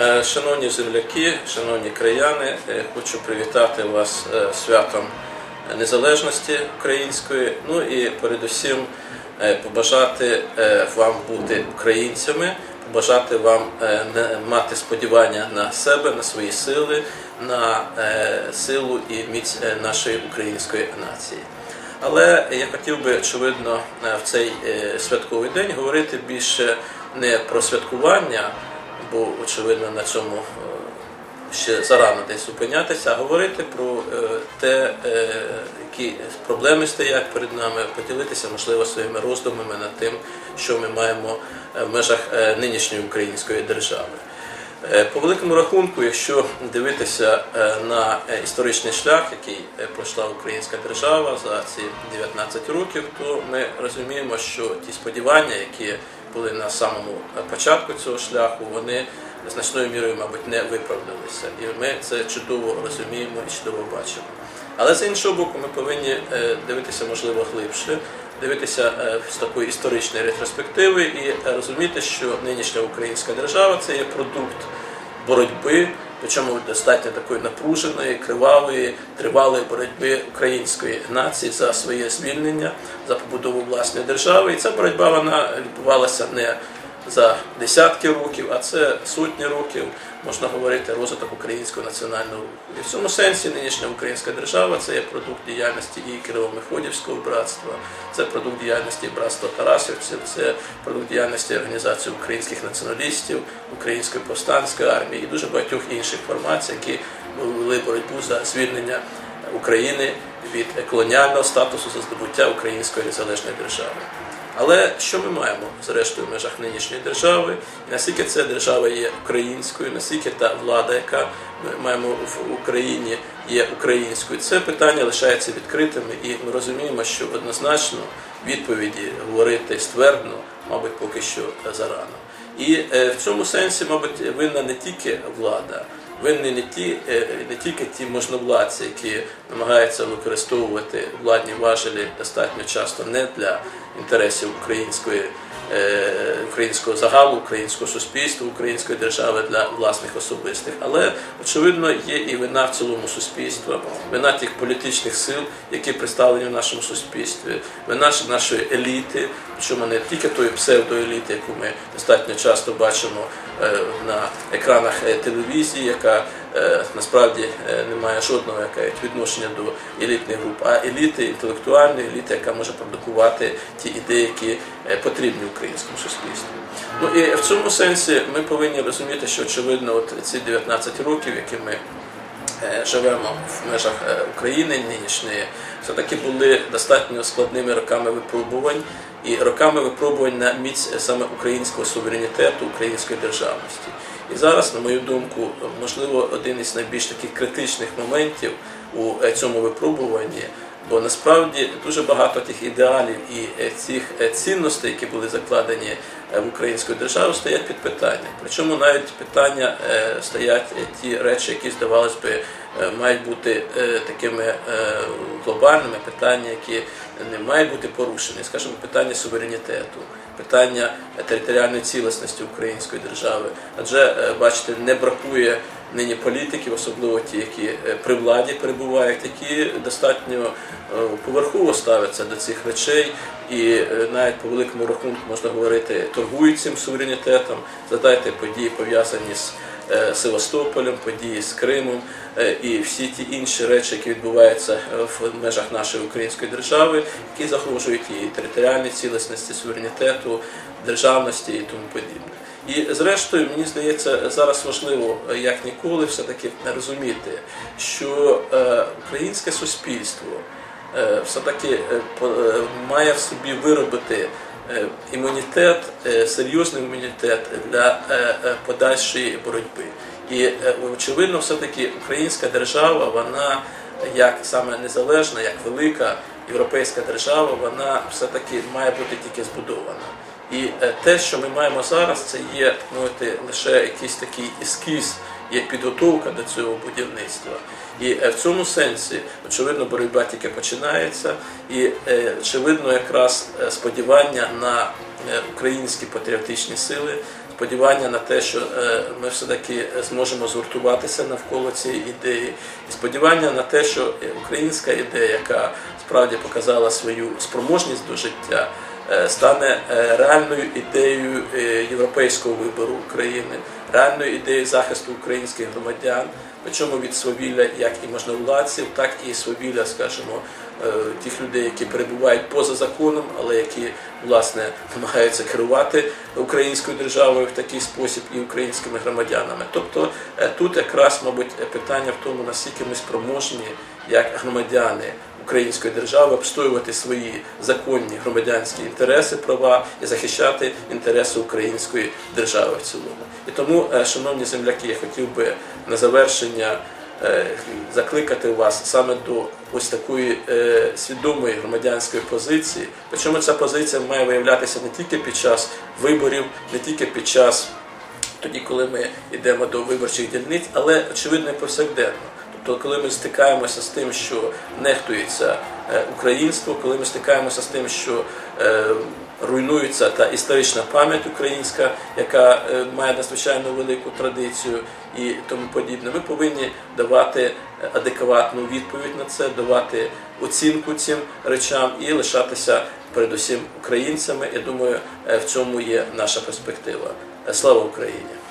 Е, Шановні земляки, шановні краяни, е, хочу привітати вас е, святом незалежності української. Ну і передусім побажати вам бути українцями, побажати вам мати сподівання на себе, на свої сили, на силу і міць нашої української нації. Але я хотів би, очевидно, в цей святковий день говорити більше не про святкування, бо, очевидно, на цьому е, ще зарано десь зупинятися, а говорити про е, те, е, які проблеми стоять перед нами, поділитися, можливо, своїми роздумами над тим, що ми маємо в межах нинішньої української держави. По великому рахунку, якщо дивитися на історичний шлях, який пройшла українська держава за ці 19 років, то ми розуміємо, що ті сподівання, які були на самому е, початку цього шляху, вони значною мірою, мабуть, не виправдалися. І ми це чудово розуміємо і чудово бачимо. Але з іншого боку, ми повинні е, дивитися, можливо, глибше, дивитися е, з такої історичної ретроспективи і розуміти, що нинішня українська держава це є продукт боротьби, причому достатньо такої напруженої, кривавої, тривалої боротьби української нації за своє звільнення, за побудову власної держави. І ця боротьба вона відбувалася не за десятки років, а це сотні років, можна говорити, розвиток українського національного руху. І в цьому сенсі нинішня українська держава це є продукт діяльності і Кирово-Мефодівського братства, це продукт діяльності братства Тарасівців, це продукт діяльності організації українських націоналістів, Української повстанської армії і дуже багатьох інших формацій, які вели боротьбу за звільнення України від колоніального статусу за здобуття української незалежної держави. Але що ми маємо зрештою в межах нинішньої держави, і наскільки ця держава є українською, наскільки та влада, яка ми маємо в Україні, є українською, це питання лишається відкритими, і ми розуміємо, що однозначно відповіді говорити ствердно, мабуть, поки що зарано. І е, в цьому сенсі, мабуть, винна не тільки влада, винні не ті, е, не тільки ті можновладці, які намагаються використовувати владні важелі достатньо часто не для інтересів української. е, Українського загалу, українського суспільства, української держави для власних особистих, але очевидно є і вина в цілому суспільства, вина тих політичних сил, які представлені в нашому суспільстві, вина нашої еліти, причому не тільки тої псевдоеліти, яку ми достатньо часто бачимо е, на екранах е, телевізії, яка насправді немає не має жодного яке відношення до елітних груп, а еліти інтелектуальної еліти, яка може продукувати ті ідеї, які е, потрібні українському суспільству. Ну і в цьому сенсі ми повинні розуміти, що очевидно, от ці 19 років, які ми е, живемо в межах е, України нинішньої, все-таки були достатньо складними роками випробувань і роками випробувань на міць саме українського суверенітету, української державності. І зараз, на мою думку, можливо, один із найбільш таких критичних моментів у е, цьому випробуванні. Бо насправді дуже багато тих ідеалів і е, цих е, цінностей, які були закладені е, в українську державу, стоять під питанням. Причому навіть питання е, стоять е, ті речі, які здавалось би е, мають бути е, такими е, глобальними, питання, які не мають бути порушені, скажімо, питання суверенітету. Питання територіальної цілісності української держави, адже е, бачите, не бракує нині політиків, особливо ті, які е, при владі перебувають, які достатньо е, поверхово ставляться до цих речей, і е, навіть по великому рахунку можна говорити, торгують цим суверенітетом. Задайте події пов'язані з е, Севастополем, події з Кримом е, і всі ті інші речі, які відбуваються е, в межах нашої української держави, які загрожують її територіальній цілісності, суверенітету, державності і тому подібне. І зрештою, мені здається, зараз важливо як ніколи все-таки розуміти, що українське суспільство все-таки е, е, має в собі виробити е, імунітет, е, серйозний імунітет для е, е, подальшої боротьби. І е, очевидно, все-таки українська держава, вона як саме незалежна, як велика європейська держава, вона все-таки має бути тільки збудована. І е, те, що ми маємо зараз, це є мовити, лише якийсь такий ескіз, є підготовка до цього будівництва. І е, в цьому сенсі, очевидно, боротьба тільки починається, і е, очевидно, якраз е, сподівання на українські патріотичні сили, сподівання на те, що ми все-таки зможемо згуртуватися навколо цієї ідеї, і сподівання на те, що українська ідея, яка справді показала свою спроможність до життя, стане е, реальною ідеєю е, європейського вибору України, реальною ідеєю захисту українських громадян, причому від свавілля як і можновладців, так і свавілля, скажімо, е, тих людей, які перебувають поза законом, але які власне намагаються керувати українською державою в такий спосіб і українськими громадянами. Тобто е, тут якраз, мабуть, е, питання в тому, наскільки ми спроможні як громадяни української держави обстоювати свої законні громадянські інтереси, права і захищати інтереси української держави в цілому. І тому, е, шановні земляки, я хотів би на завершення е, закликати вас саме до ось такої е, свідомої громадянської позиції. Причому ця позиція має виявлятися не тільки під час виборів, не тільки під час тоді, коли ми йдемо до виборчих дільниць, але очевидно і повсякденно. Тобто, коли ми стикаємося з тим, що нехтується е, українство, коли ми стикаємося з тим, що е, руйнується та історична пам'ять українська, яка е, має надзвичайно велику традицію і тому подібне, ми повинні давати адекватну відповідь на це, давати оцінку цим речам і лишатися передусім українцями. Я думаю, в цьому є наша перспектива. Слава Україні!